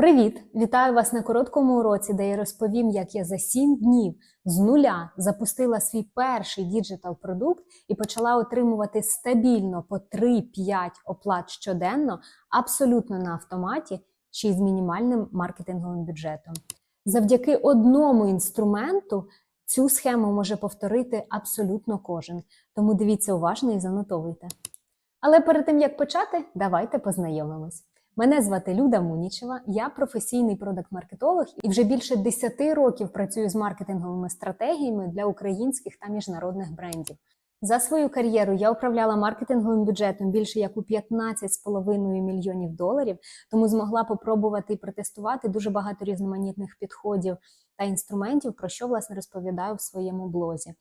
Привіт! Вітаю вас на короткому уроці, де я розповім, як я за 7 днів з нуля запустила свій перший діджитал продукт і почала отримувати стабільно по 3-5 оплат щоденно, абсолютно на автоматі чи з мінімальним маркетинговим бюджетом. Завдяки одному інструменту цю схему може повторити абсолютно кожен. Тому дивіться уважно і занотовуйте. Але перед тим як почати, давайте познайомимось. Мене звати Люда Мунічева, я професійний продакт-маркетолог і вже більше 10 років працюю з маркетинговими стратегіями для українських та міжнародних брендів. За свою кар'єру я управляла маркетинговим бюджетом більше як у 15,5 мільйонів доларів, тому змогла попробувати і протестувати дуже багато різноманітних підходів та інструментів, про що власне розповідаю в своєму блозі.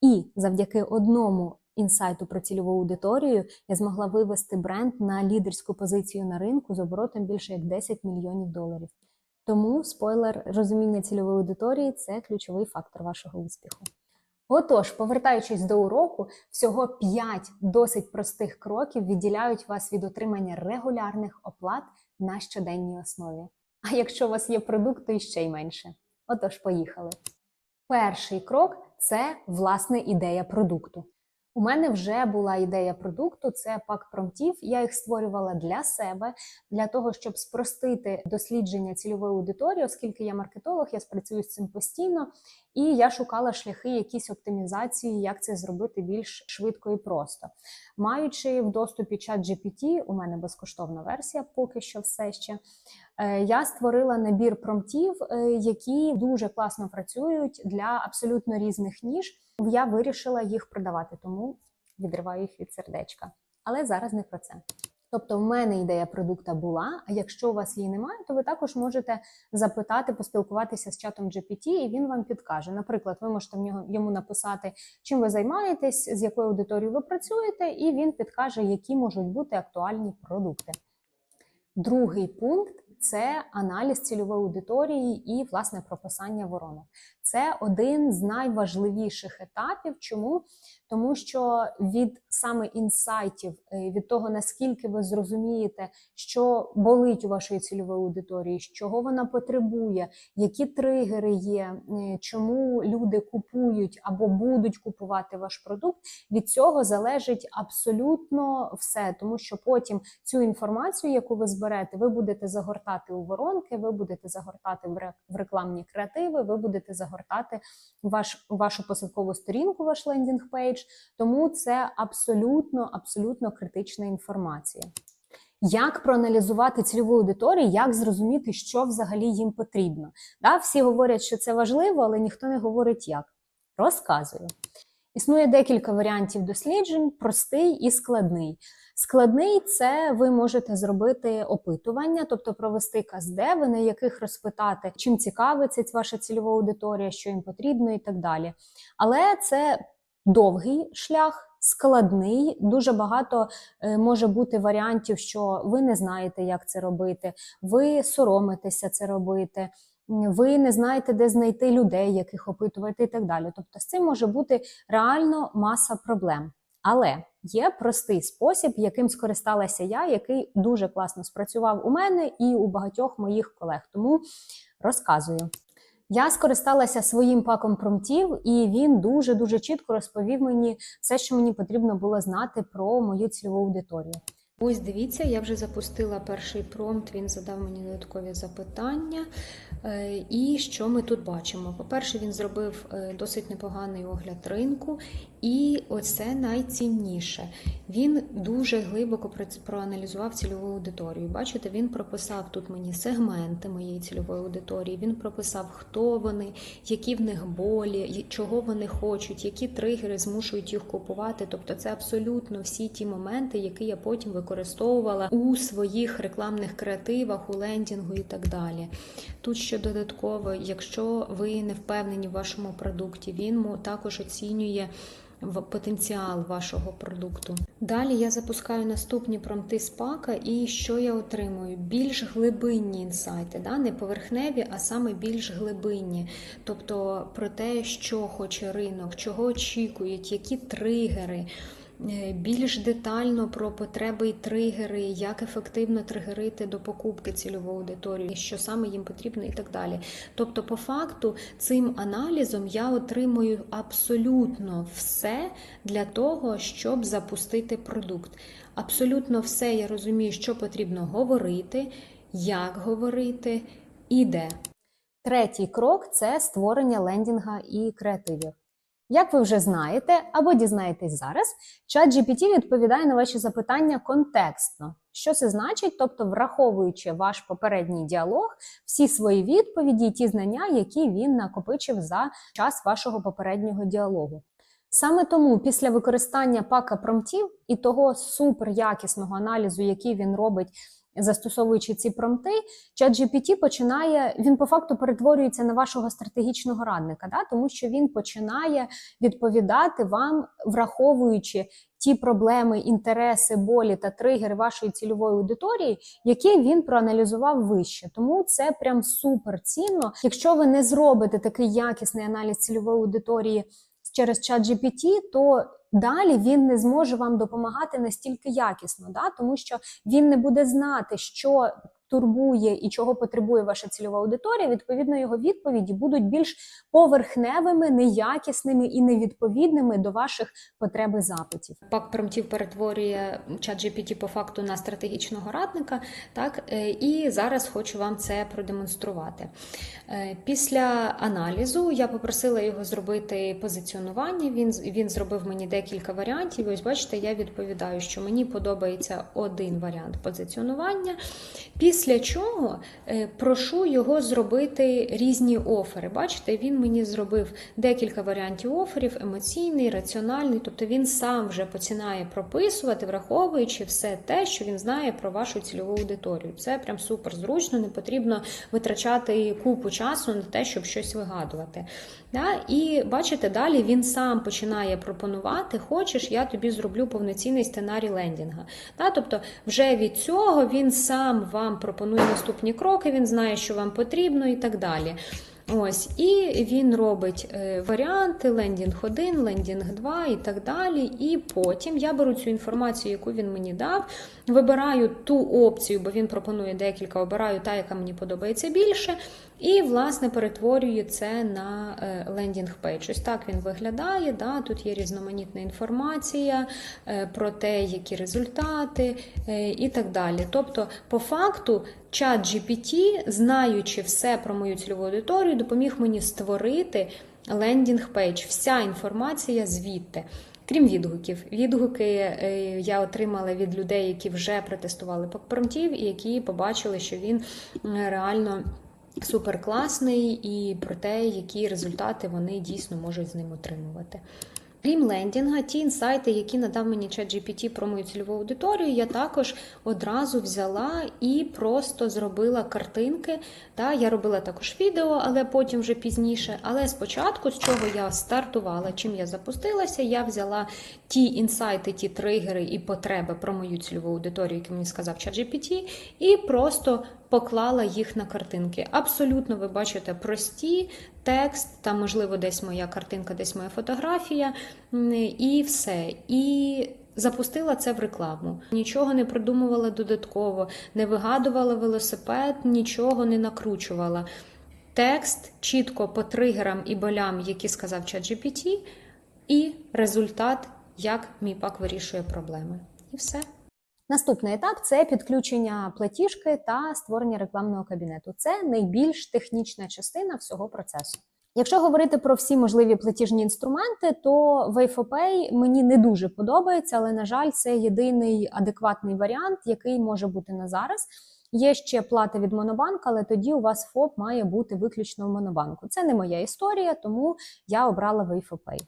І завдяки одному інсайту про цільову аудиторію я змогла вивести бренд на лідерську позицію на ринку з оборотом більше як 10 мільйонів доларів. Тому спойлер, розуміння цільової аудиторії це ключовий фактор вашого успіху. Отож, повертаючись до уроку, всього 5 досить простих кроків відділяють вас від отримання регулярних оплат на щоденній основі. А якщо у вас є продукт, то іще й менше. Отож, поїхали. Перший крок це власне ідея продукту. У мене вже була ідея продукту, це пак промптів. Я їх створювала для себе, для того, щоб спростити дослідження цільової аудиторії, оскільки я маркетолог, я спрацюю з цим постійно, і я шукала шляхи якісь оптимізації, як це зробити більш швидко і просто. Маючи в доступі чат GPT, у мене безкоштовна версія, поки що все ще. Е, Я створила набір промптів, е, які дуже класно працюють для абсолютно різних ніж. Я вирішила їх продавати, тому відриваю їх від сердечка. Але зараз не про це. Тобто, в мене ідея продукта була. А якщо у вас її немає, то ви також можете запитати, поспілкуватися з чатом GPT, і він вам підкаже. Наприклад, ви можете в нього йому написати, чим ви займаєтесь, з якою аудиторією ви працюєте, і він підкаже, які можуть бути актуальні продукти. Другий пункт це аналіз цільової аудиторії і власне прописання воронок. Це один з найважливіших етапів. Чому? Тому що від саме інсайтів, е, від того наскільки ви зрозумієте, що болить у вашої цільової аудиторії, чого вона потребує, які тригери є, е, чому люди купують або будуть купувати ваш продукт. Від цього залежить абсолютно все, тому що потім цю інформацію, яку ви зберете, ви будете загортати у воронки, ви будете загортати в рекламні креативи, ви будете загортати ваш вашу посилкову сторінку, ваш лендінг пейдж. Тому це абсолютно, абсолютно критична інформація. Як проаналізувати цільову аудиторію, як зрозуміти, що взагалі їм потрібно? Да, всі говорять, що це важливо, але ніхто не говорить як. Розказую. Існує декілька варіантів досліджень: простий і складний. Складний це ви можете зробити опитування, тобто провести каздеви, на яких розпитати, чим цікавиться ваша цільова аудиторія, що їм потрібно, і так далі. Але це довгий шлях. Складний, дуже багато е, може бути варіантів, що ви не знаєте, як це робити, ви соромитеся це робити, ви не знаєте, де знайти людей, яких опитувати, і так далі. Тобто, з цим може бути реально маса проблем. Але є простий спосіб, яким скористалася я, який дуже класно спрацював у мене і у багатьох моїх колег. Тому розказую. Я скористалася своїм паком промптів, і він дуже дуже чітко розповів мені все, що мені потрібно було знати про мою цільову аудиторію. Ось дивіться, я вже запустила перший промпт, він задав мені додаткові запитання. Е, І що ми тут бачимо? По-перше, він зробив е, досить непоганий огляд ринку, і оце найцінніше. Він дуже глибоко проаналізував цільову аудиторію. Бачите, він прописав тут мені сегменти моєї цільової аудиторії. Він прописав, хто вони, які в них болі, чого вони хочуть, які тригери змушують їх купувати. Тобто, це абсолютно всі ті моменти, які я потім використовувала у своїх рекламних креативах, у лендінгу і так далі. Тут ще додатково, якщо ви не впевнені в вашому продукті, він також оцінює потенціал вашого продукту. Далі я запускаю наступні промти з пака, і що я отримую? Більш глибинні інсайти, да? не поверхневі, а саме більш глибинні. Тобто про те, що хоче ринок, чого очікують, які тригери. Е, більш детально про потреби і тригери, як ефективно тригерити до покупки цільову аудиторію, що саме їм потрібно, і так далі. Тобто, по факту, цим аналізом я отримую абсолютно все для того, щоб запустити продукт. Абсолютно все я розумію, що потрібно говорити, як говорити і де. Третій крок це створення лендінга і креативів. Як ви вже знаєте або дізнаєтесь зараз, ChatGPT відповідає на ваші запитання контекстно. Що це значить? Тобто, враховуючи ваш попередній діалог, всі свої відповіді і ті знання, які він накопичив за час вашого попереднього діалогу. Саме тому після використання пака промптів і того суперякісного аналізу, який він робить, застосовуючи ці промпти, ChatGPT починає, він по факту перетворюється на вашого стратегічного радника, да? тому що він починає відповідати вам, враховуючи ті проблеми, інтереси, болі та тригери вашої цільової аудиторії, які він проаналізував вище. Тому це прям супер цінно. Якщо ви не зробите такий якісний аналіз цільової аудиторії через ChatGPT, то далі він не зможе вам допомагати настільки якісно, да? тому що він не буде знати, що турбує і чого потребує ваша цільова аудиторія. Відповідно, його відповіді будуть більш поверхневими, неякісними і невідповідними до ваших потреб і запитів. Пак промптів перетворює ChatGPT по факту на стратегічного радника. Так, е, і зараз хочу вам це продемонструвати. Е, Після аналізу я попросила його зробити позиціонування. Він, він зробив мені декілька варіантів. Ось бачите, я відповідаю, що мені подобається один варіант позиціонування. Після чого е, прошу його зробити різні офери. Бачите, він мені зробив декілька варіантів оферів: емоційний, раціональний. Тобто він сам вже починає прописувати, враховуючи все те, що він знає про вашу цільову аудиторію. Це прям супер зручно, не потрібно витрачати купу часу на те, щоб щось вигадувати. І бачите, далі він сам починає пропонувати: хочеш, я тобі зроблю повноцінний сценарій лендінга. Тобто, вже від цього він сам вам пропонує наступні кроки, він знає, що вам потрібно, і так далі. Ось, і він робить е, варіанти лендінг 1, лендінг 2 і так далі. І потім я беру цю інформацію, яку він мені дав, вибираю ту опцію, бо він пропонує декілька, обираю та, яка мені подобається більше. І, власне, перетворюю це на лендінг пейдж. Ось так він виглядає. Да? Тут є різноманітна інформація е, про те, які результати е, і так далі. Тобто, по факту, чат GPT, знаючи все про мою цільову аудиторію, допоміг мені створити лендінг пейдж. Вся інформація звідти. Крім відгуків, відгуки е, я отримала від людей, які вже протестували промптів і які побачили, що він е, реально суперкласний і про те, які результати вони дійсно можуть з ним отримувати. Крім лендінга, ті інсайти, які надав мені ChatGPT про мою цільову аудиторію, я також одразу взяла і просто зробила картинки. Та, я робила також відео, але потім вже пізніше. Але спочатку, з чого я стартувала, чим я запустилася, я взяла ті інсайти, ті тригери і потреби про мою цільову аудиторію, які мені сказав ChatGPT, і просто поклала їх на картинки. Абсолютно, ви бачите, прості текст, там, можливо, десь моя картинка, десь моя фотографія, і все. І запустила це в рекламу. Нічого не придумувала додатково, не вигадувала велосипед, нічого не накручувала. Текст чітко по тригерам і болям, які сказав ChatGPT, і результат, як мій пак вирішує проблеми. І все. Наступний етап це підключення платіжки та створення рекламного кабінету. Це найбільш технічна частина всього процесу. Якщо говорити про всі можливі платіжні інструменти, то WayFoPay мені не дуже подобається, але на жаль, це єдиний адекватний варіант, який може бути на зараз. Є ще плата від Монобанк, але тоді у вас ФОП має бути виключно в Монобанку. Це не моя історія, тому я обрала WayFoPay.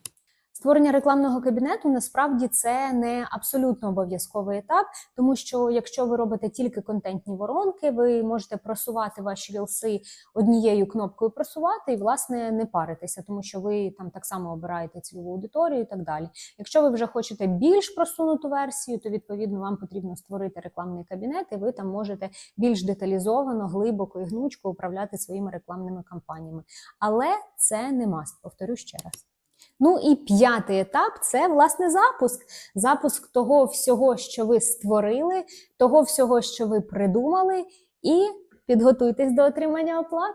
Створення рекламного кабінету насправді це не абсолютно обов'язковий етап, тому що якщо ви робите тільки контентні воронки, ви можете просувати ваші рілси однією кнопкою просувати і власне не паритися, тому що ви там так само обираєте цільову аудиторію і так далі. Якщо ви вже хочете більш просунуту версію, то відповідно вам потрібно створити рекламний кабінет, і ви там можете більш деталізовано, глибоко і гнучко управляти своїми рекламними кампаніями. Але це не маст, повторю ще раз. Ну і п'ятий етап це власне запуск. Запуск того всього, що ви створили, того всього, що ви придумали, і підготуйтесь до отримання оплат.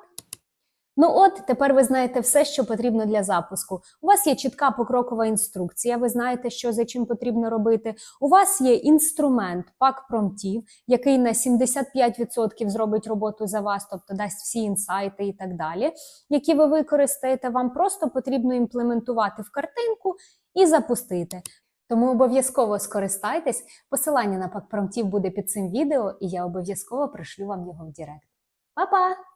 Ну от тепер ви знаєте все, що потрібно для запуску. У вас є чітка покрокова інструкція, ви знаєте, що за чим потрібно робити. У вас є інструмент пак промптів, який на 75% зробить роботу за вас, тобто дасть всі інсайти і так далі, які ви використаєте. Вам просто потрібно імплементувати в картинку і запустити. Тому обов'язково скористайтесь. Посилання на пак промптів буде під цим відео, і я обов'язково пришлю вам його в Директ. Па-па!